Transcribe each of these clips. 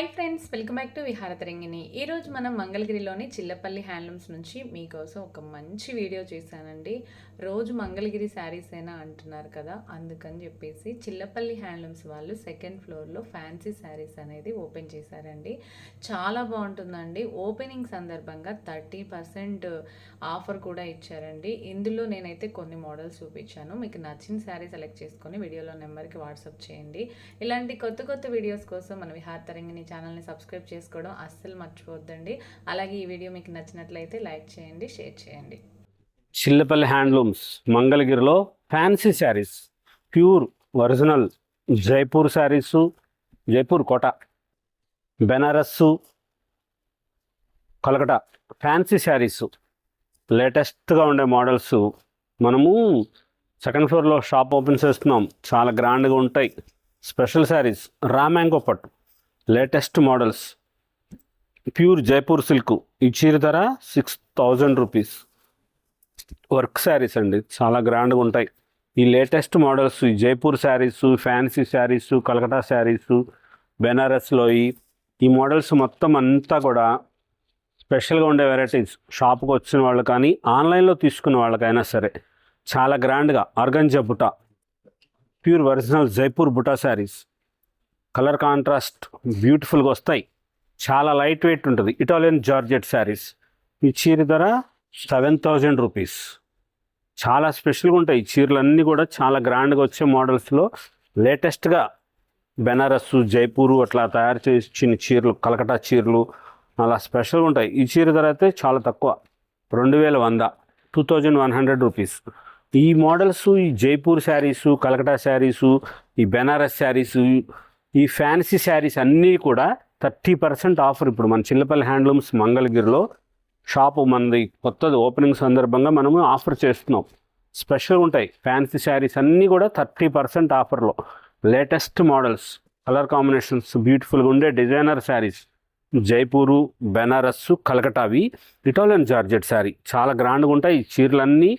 Hi friends welcome back to Viharatarangini ఈరోజు మనం మంగళగిరిలోని చిల్లపల్లి హ్యాండ్లూమ్స్ నుంచి మీకోసం ఒక మంచి వీడియో చేశానండి. రోజు మంగళగిరి శారీస్ అయినా అంటున్నారు కదా అందుకని చెప్పేసి చిల్లపల్లి హ్యాండ్లూమ్స్ వాళ్ళు సెకండ్ ఫ్లోర్లో ఫ్యాన్సీ శారీస్ అనేది ఓపెన్ చేశారండి. చాలా బాగుంటుందండి. ఓపెనింగ్ సందర్భంగా థర్టీ పర్సెంట్ ఆఫర్ కూడా ఇచ్చారండి. ఇందులో నేనైతే కొన్ని మోడల్స్ చూపించాను. మీకు నచ్చిన శారీ సెలెక్ట్ చేసుకొని వీడియోలో నెంబర్కి వాట్సాప్ చేయండి. ఇలాంటి కొత్త కొత్త వీడియోస్ కోసం మన విహారతరంగిణి ఛానల్ని సబ్స్క్రైబ్ చేసుకోవడం అస్సలు మర్చిపోవద్దండి. అలాగే ఈ వీడియో మీకు నచ్చినట్లయితే లైక్ చేయండి షేర్ చేయండి. చిల్లపల్లి హ్యాండ్లూమ్స్ మంగళగిరిలో fancy saris pure original Jaipur saris Jaipur Kota Banaras Calcutta fancy saris లేటెస్ట్గా ఉండే మోడల్స్ మనము సెకండ్ ఫ్లోర్లో షాప్ ఓపెన్ చేస్తున్నాం. చాలా గ్రాండ్గా ఉంటాయి. స్పెషల్ శారీస్ రా మ్యాంగో పట్టు. Latest models. Pure Jaipur silk. ఈ చీర ధర six thousand rupees. Work saris అండి చాలా గ్రాండ్గా ఉంటాయి. ఈ లేటెస్ట్ మోడల్స్ ఈ జైపూర్ శారీస్ ఫ్యాన్సీ శారీస్ కలకటా శారీస్ బెనారస్లో ఈ మోడల్స్ మొత్తం అంతా కూడా స్పెషల్గా ఉండే వెరైటీస్. షాప్కి వచ్చిన వాళ్ళు కానీ ఆన్లైన్లో తీసుకున్న వాళ్ళకైనా సరే చాలా గ్రాండ్గా. ఆర్గంజా బుటా. Pure original Jaipur buta saris. Colour contrast బ్యూటిఫుల్గా వస్తాయి. చాలా లైట్ వెయిట్ ఉంటుంది. Italian georgette saris. ఈ చీర ధర సెవెన్ థౌజండ్ రూపీస్. చాలా స్పెషల్గా ఉంటాయి. ఈ చీరలన్నీ కూడా చాలా గ్రాండ్గా వచ్చే మోడల్స్లో లేటెస్ట్గా బెనారస్ జైపూరు అట్లా తయారు చేసిన చీరలు కలకటా చీరలు అలా స్పెషల్గా ఉంటాయి. ఈ చీర ధర అయితే చాలా తక్కువ. రెండు వేల వంద two thousand one hundred rupees. ఈ మోడల్స్ ఈ జైపూర్ శారీసు కలకటా శారీసు ఈ బెనారస్ శారీసు ఈ ఫ్యాన్సీ శారీస్ అన్నీ కూడా థర్టీ పర్సెంట్ ఆఫర్ ఇప్పుడు మన చిల్లపల్లి హ్యాండ్లూమ్స్ మంగళగిరిలో షాపు మనది కొత్తది ఓపెనింగ్ సందర్భంగా మనము ఆఫర్ చేస్తున్నాం. స్పెషల్ ఉంటాయి. ఫ్యాన్సీ శారీస్ అన్నీ కూడా థర్టీ పర్సెంట్ ఆఫర్లో లేటెస్ట్ మోడల్స్ కలర్ కాంబినేషన్స్ బ్యూటిఫుల్గా ఉండే డిజైనర్ శారీస్ జైపూరు బెనారస్ కలకటావి ఇటాలియన్ జార్జెట్ శారీ చాలా గ్రాండ్గా ఉంటాయి. ఈ చీరలన్నీ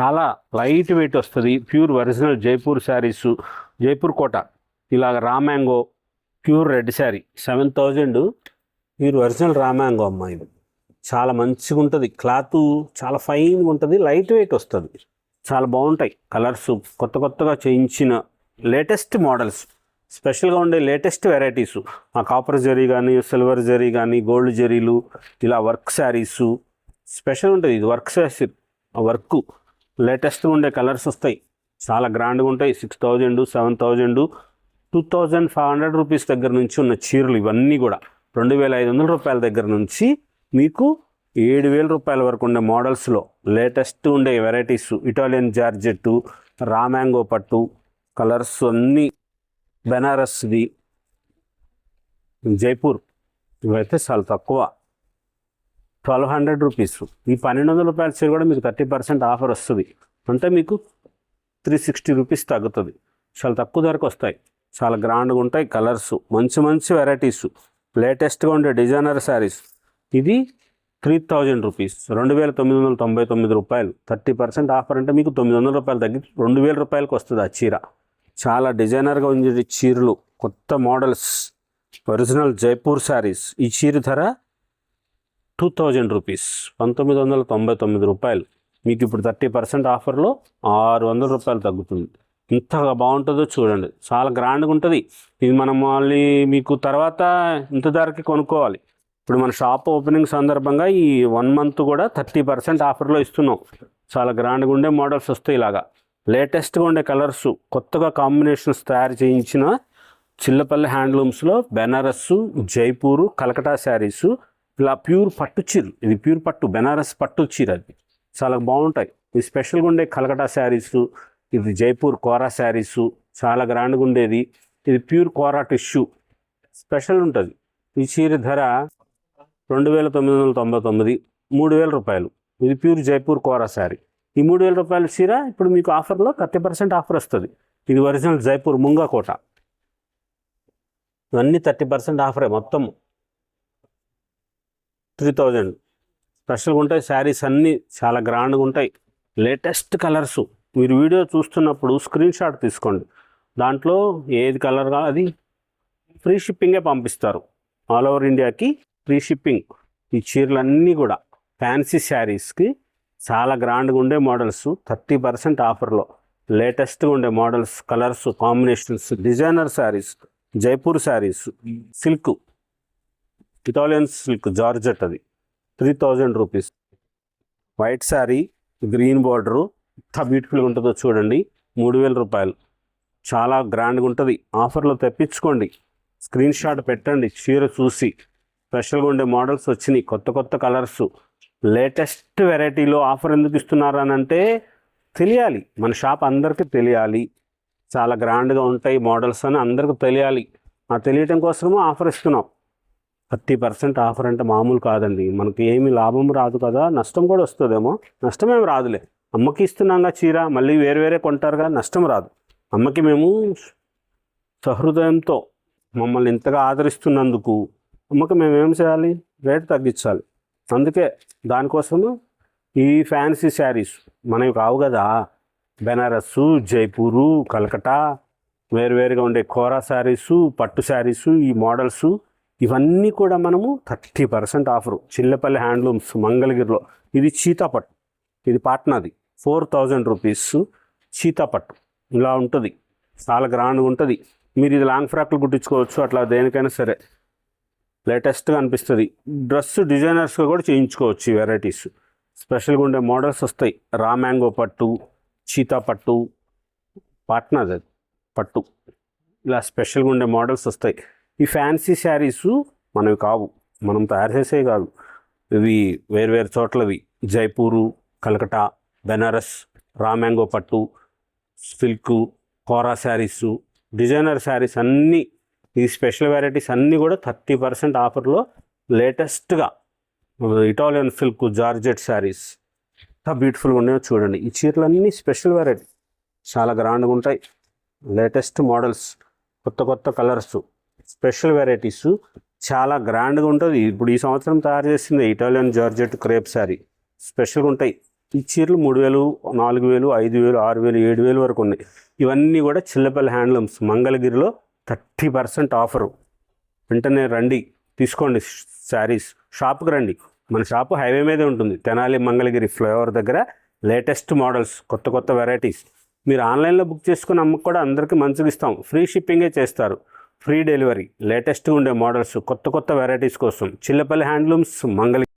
చాలా లైట్ వెయిట్ వస్తుంది. Pure original Jaipur saris Jaipur Kota. ఇలాగ raw mango pure red sari seven thousand. Pure original raw mango అమ్మా ఇది. చాలా మంచిగా ఉంటుంది. క్లాత్ చాలా ఫైన్గా ఉంటుంది. లైట్ వెయిట్ వస్తుంది. చాలా బాగుంటాయి కలర్స్. కొత్త కొత్తగా చేయించిన లేటెస్ట్ మోడల్స్. స్పెషల్గా ఉండే లేటెస్ట్ వెరైటీస్. ఆ కాపర్ జరీ కానీ సిల్వర్ జరీ కానీ గోల్డ్ జరీలు ఇలా వర్క్ శారీసు. స్పెషల్ ఉంటుంది ఇది వర్క్ శారీ వర్క్. లేటెస్ట్గా ఉండే కలర్స్ వస్తాయి. చాలా గ్రాండ్గా ఉంటాయి. Six thousand seven thousand. Two thousand five hundred rupees దగ్గర నుంచి ఉన్న చీరలు ఇవన్నీ కూడా రెండు వేల ఐదు వందల రూపాయల దగ్గర నుంచి మీకు ఏడు వేల రూపాయల వరకు ఉండే మోడల్స్లో లేటెస్ట్ ఉండే varieties Italian georgette raw mango పట్టు కలర్స్ అన్నీ బెనారస్ది జైపూర్ ఇవైతే చాలా తక్కువ. Twelve hundred rupees. ఈ పన్నెండు వందల రూపాయల చీర కూడా మీకు థర్టీ పర్సెంట్ ఆఫర్ వస్తుంది. అంటే మీకు త్రీ సిక్స్టీ రూపీస్ తగ్గుతుంది. చాలా తక్కువ ధరకు వస్తాయి. చాలా గ్రాండ్గా ఉంటాయి కలర్స్. మంచి మంచి వెరైటీస్. లేటెస్ట్గా ఉండే డిజైనర్ శారీస్. ఇది త్రీ థౌజండ్ రూపీస్. రెండు వేల తొమ్మిది వందల తొంభై తొమ్మిది రూపాయలు. థర్టీ పర్సెంట్ ఆఫర్ అంటే మీకు తొమ్మిది వందల రూపాయలు తగ్గి రెండు వేల రూపాయలకు వస్తుంది ఆ చీర. చాలా డిజైనర్గా ఉంది చీరలు. కొత్త మోడల్స్. ఒరిజినల్ జైపూర్ శారీస్. ఈ చీర ధర టూ థౌజండ్ రూపీస్. పంతొమ్మిది వందల తొంభై తొమ్మిది రూపాయలు. మీకు ఇప్పుడు థర్టీ పర్సెంట్ ఆఫర్లో ఆరు వందల రూపాయలు తగ్గుతుంది. ఇంతగా బాగుంటుందో చూడండి. చాలా గ్రాండ్గా ఉంటుంది. ఇది మనం మళ్ళీ మీకు తర్వాత ఇంత ధరకి కొనుక్కోవాలి. ఇప్పుడు మన షాప్ ఓపెనింగ్ సందర్భంగా ఈ వన్ మంత్ కూడా థర్టీ పర్సెంట్ ఆఫర్లో ఇస్తున్నాం. చాలా గ్రాండ్గా ఉండే మోడల్స్ వస్తాయి ఇలాగా. లేటెస్ట్గా ఉండే కలర్స్ కొత్తగా కాంబినేషన్స్ తయారు చేయించిన చిల్లపల్లి హ్యాండ్లూమ్స్లో బెనారస్సు జైపూరు కలకటా శారీసు ఇలా ప్యూర్ పట్టు చీర. ఇది ప్యూర్ పట్టు బెనారస్ పట్టు చీర అది. చాలా బాగుంటాయి. ఇది స్పెషల్గా ఉండే కలకటా శారీసు ఇది జైపూర్ కోరా శారీసు చాలా గ్రాండ్గా ఉండేది ఇది ప్యూర్ కోరా టిష్యూ. స్పెషల్ ఉంటుంది. ఈ చీర ధర రెండు వేల తొమ్మిది వందల తొంభై తొమ్మిది మూడు వేల రూపాయలు. ఇది ప్యూర్ జైపూర్ కోరా శారీ. ఈ మూడు వేల రూపాయల చీర ఇప్పుడు మీకు ఆఫర్లో థర్టీ పర్సెంట్ ఆఫర్ వస్తుంది. ఇది ఒరిజినల్ జైపూర్ ముంగా కోట. ఇవన్నీ థర్టీ పర్సెంట్ ఆఫరే మొత్తం త్రీ థౌజండ్. స్పెషల్గా ఉంటాయి శారీస్ అన్నీ చాలా గ్రాండ్గా ఉంటాయి లేటెస్ట్ కలర్స్. మీరు వీడియో చూస్తున్నప్పుడు స్క్రీన్ షాట్ తీసుకోండి. దాంట్లో ఏది కలర్ అది ఫ్రీ షిప్పింగే పంపిస్తారు. ఆల్ ఓవర్ ఇండియాకి ఫ్రీ షిప్పింగ్. ఈ చీరలన్నీ కూడా ఫ్యాన్సీ శారీస్కి చాలా గ్రాండ్గా ఉండే మోడల్స్ థర్టీ పర్సెంట్ ఆఫర్లో లేటెస్ట్గా ఉండే models colours combinations designer saris Jaipur saris silk Italian silk georgette అది three thousand rupees. White sari green border ఎంత బ్యూటిఫుల్గా ఉంటుందో చూడండి. మూడు వేల రూపాయలు. చాలా గ్రాండ్గా ఉంటుంది. ఆఫర్లో తెప్పించుకోండి. స్క్రీన్ షాట్ పెట్టండి. చీర చూసి. స్పెషల్గా ఉండే మోడల్స్ వచ్చినాయి. కొత్త కొత్త కలర్స్ లేటెస్ట్ వెరైటీలో ఆఫర్ ఎందుకు ఇస్తున్నారు అని అంటే తెలియాలి. మన షాప్ అందరికీ తెలియాలి. చాలా గ్రాండ్గా ఉంటాయి మోడల్స్ అని అందరికీ తెలియాలి. ఆ తెలియటం కోసము ఆఫర్ ఇస్తున్నాం. థర్టీ పర్సెంట్ ఆఫర్ అంటే మామూలు కాదండి. మనకి ఏమి లాభం రాదు కదా. నష్టం కూడా వస్తుందేమో. నష్టమేమి రాదులే. అమ్మకి ఇస్తున్నాగా చీర మళ్ళీ వేరే వేరే కొంటారుగా నష్టం రాదు. అమ్మకి మేము సహృదయంతో మమ్మల్ని ఇంతగా ఆదరిస్తున్నందుకు అమ్మకి మేము ఏం చేయాలి? రేటు తగ్గించాలి. అందుకే దానికోసము ఈ ఫ్యాన్సీ శారీస్ మనవి కావు కదా. బెనారస్సు జైపూరు కలకటా వేరువేరుగా ఉండే కోరా శారీసు పట్టు శారీసు ఈ మోడల్స్ ఇవన్నీ కూడా మనము thirty percent offer. Chillapalli handlooms మంగళగిరిలో. ఇది చీతాపట్టు ఇది పాట్నాది. ఫోర్ థౌజండ్ రూపీస్ చీతాపట్టు ఇలా ఉంటుంది. చాలా గ్రాండ్గా ఉంటుంది. మీరు ఇది లాంగ్ ఫ్రాక్లు కుట్టించుకోవచ్చు అట్లా దేనికైనా సరే. లేటెస్ట్గా అనిపిస్తుంది. డ్రెస్ డిజైనర్స్గా కూడా చేయించుకోవచ్చు ఈ వెరైటీస్. స్పెషల్గా ఉండే మోడల్స్ వస్తాయి. రా మ్యాంగో పట్టు చీతా పట్టు పాట్నా అది పట్టు. ఇలా స్పెషల్గా ఉండే మోడల్స్ వస్తాయి. ఈ ఫ్యాన్సీ శారీస్ మనవి కావు. మనం తయారు చేసే కాదు. ఇవి వేరు చోట్లవి. జైపూరు కలకటా బెనారస్ రామ్యాంగో పట్టు సిల్క్ కోరా శారీస్ డిజైనర్ శారీస్ అన్నీ ఈ స్పెషల్ వెరైటీస్ అన్నీ కూడా థర్టీ పర్సెంట్ ఆఫర్లో లేటెస్ట్గా ఇటాలియన్ సిల్క్ జార్జెట్ శారీస్. ఎంత బ్యూటిఫుల్గా ఉన్నాయో చూడండి. ఈ చీరలన్నీ స్పెషల్ వెరైటీ. చాలా గ్రాండ్గా ఉంటాయి. లేటెస్ట్ మోడల్స్ కొత్త కొత్త కలర్స్ స్పెషల్ వెరైటీస్ చాలా గ్రాండ్గా ఉంటుంది. ఇప్పుడు ఈ సంవత్సరం తయారు చేసింది ఇటాలియన్ జార్జెట్ క్రేప్ శారీ. స్పెషల్గా ఉంటాయి. ఈ చీరలు మూడు వేలు నాలుగు వేలు ఐదు వేలు ఆరు వేలు ఏడు వేలు వరకు ఉన్నాయి. ఇవన్నీ కూడా చిల్లపల్లి హ్యాండ్లూమ్స్. మంగళగిరిలో థర్టీ పర్సెంట్ ఆఫరు. వెంటనే రండి. తీసుకోండి శారీస్. షాప్కి రండి. మన షాపు హైవే మీదే ఉంటుంది. తెనాలి మంగళగిరి ఫ్లైఓవర్ దగ్గర లేటెస్ట్ మోడల్స్ కొత్త కొత్త వెరైటీస్. మీరు ఆన్లైన్లో బుక్ చేసుకుని అమ్మకు కూడా అందరికీ మంచిగా ఇస్తాం. ఫ్రీ షిప్పింగే చేస్తారు. Free delivery. లేటెస్ట్ ఉండే మోడల్స్ కొత్త కొత్త వెరైటీస్ కోసం. చిల్లపల్లి హ్యాండ్లూమ్స్ మంగళగిరి.